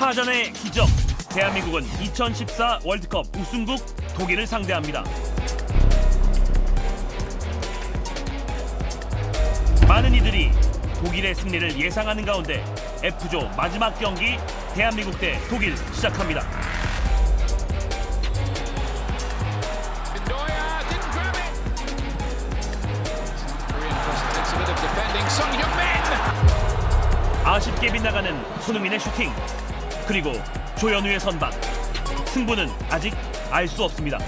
파전의 기적. 대한민국은 2014 월드컵 우승국 독일을 상대합니다. 많은 이들이 독일의 승리를 예상하는 가운데 F조 마지막 경기 대한민국 대 독일 시작합니다. 아쉽게 빗나가는 손흥민의 슈팅 그리고 조현우의 선방 승부는 아직 알 수 없습니다.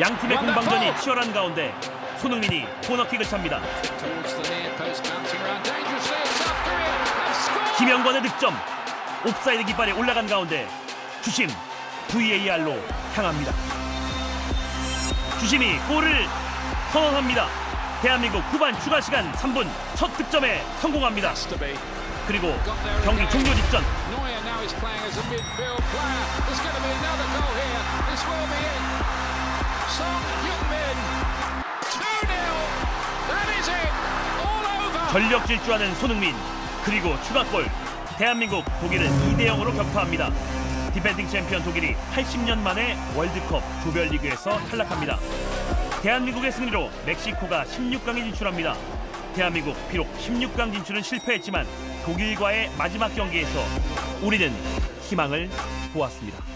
양 팀의 공방전이. 치열한 가운데 손흥민이 코너킥을 찹니다. 김영권의 득점 옵사이드 깃발이 올라간 가운데 주심 VAR로 향합니다. 주심이 골을 선언합니다. 대한민국 후반 추가 시간 3분 첫 득점에 성공합니다. 그리고 경기 종료 직전 Neuer now is playing as a midfield player. There's going to be another goal here. This will be it. Song Heung-min. 2-0. That is it. All over. 전력 질주하는 손흥민 그리고 추가골 대한민국 독일은 2대 0으로 격파합니다. 디펜딩 챔피언 독일이 80년 만에 월드컵 조별리그에서 탈락합니다. 대한민국의 승리로 멕시코가 16강에 진출합니다. 대한민국 비록 16강 진출은 실패했지만 독일과의 마지막 경기에서 우리는 희망을 보았습니다.